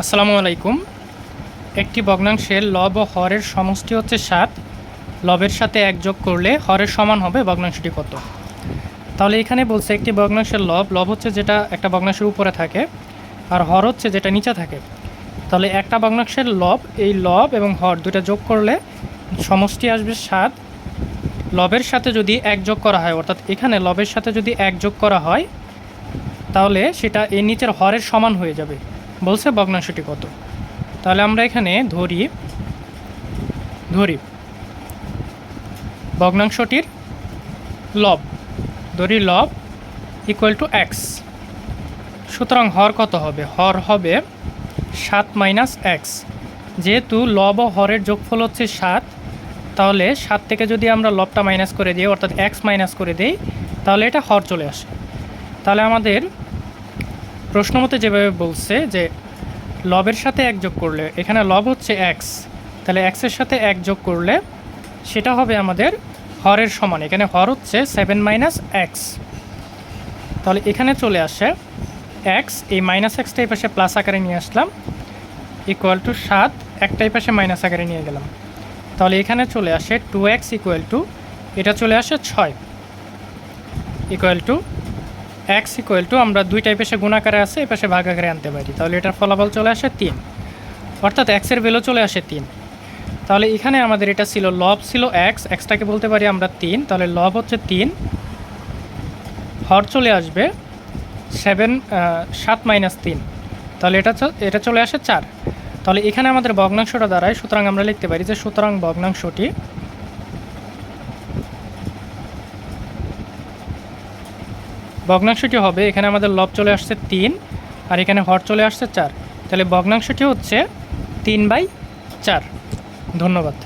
আসসালামু আলাইকুম। একটি ভগ্নাংশের লব ও হরের সমষ্টি হচ্ছে সাত। লবের সাথে এক যোগ করলে হরের সমান হবে ভগ্নাংশটি কত? তাহলে এখানে বলছে একটি ভগ্নাংশের লব লব হচ্ছে যেটা একটা ভগ্নাংশের উপরে থাকে আর হর হচ্ছে যেটা নিচে থাকে। তাহলে একটা ভগ্নাংশের লব, এই লব এবং হর দুটা যোগ করলে সমষ্টি আসবে সাত। লবের সাথে যদি এক যোগ করা হয়, অর্থাৎ এখানে লবের সাথে যদি এক যোগ করা হয়, তাহলে সেটা এই নিচের হরের সমান হয়ে যাবে। বলছে ভগ্নাংশটি কত? তাহলে আমরা এখানে ধরি ধরি ভগ্নাংশটির লব, ধরি লব ইকুয়াল টু এক্স সুতরাং হর কত হবে? হর হবে সাত মাইনাস এক্স যেহেতু লব ও হরের যোগফল হচ্ছে সাত, তাহলে সাত থেকে যদি আমরা লবটা মাইনাস করে দিই, অর্থাৎ এক্স মাইনাস করে দিই, তাহলে এটা হর চলে আসে। তাহলে আমাদের প্রশ্ন মতে যেভাবে বলছে যে লবের সাথে এক যোগ করলে, এখানে লব হচ্ছে এক্স তাহলে এক্সের সাথে এক যোগ করলে সেটা হবে আমাদের হরের সমান, এখানে হর হচ্ছে সেভেন মাইনাস এক্স তাহলে এখানে চলে আসে এক্স এই মাইনাস এক্সটা এই পাশে প্লাস আকারে নিয়ে আসলাম ইকুয়াল টু সাত, একটা এই পাশে মাইনাস আকারে নিয়ে গেলাম। তাহলে এখানে চলে আসে টু এক্স ইকুয়াল টু এটা চলে আসে ছয় equal to X equal to আমরা দুই টাইপ এসে গুণাকারে আছে, এ পাশে ভাগ আকারে আনতে পারি। তাহলে এটার ফলাফল চলে আসে তিন। অর্থাৎ এক্সের ভ্যালু চলে আসে তিন। তাহলে এখানে আমাদের এটা ছিল, লব ছিল এক্স এক্সটাকে বলতে পারি আমরা তিন। তাহলে লব হচ্ছে তিন। হর চলে আসবে সেভেন সাত মাইনাস তিন। তাহলে এটা এটা চলে আসে চার। তাহলে এখানে আমাদের ভগ্নাংশটা দাঁড়ায়, সুতরাং আমরা লিখতে পারি যে সুতরাং ভগ্নাংশটি ভগ্নাংশটি হবে, এখানে আমাদের লব চলে আসছে তিন আর এখানে হর চলে আসছে চার। তাহলে ভগ্নাংশটি হচ্ছে তিন বাই চার। ধন্যবাদ।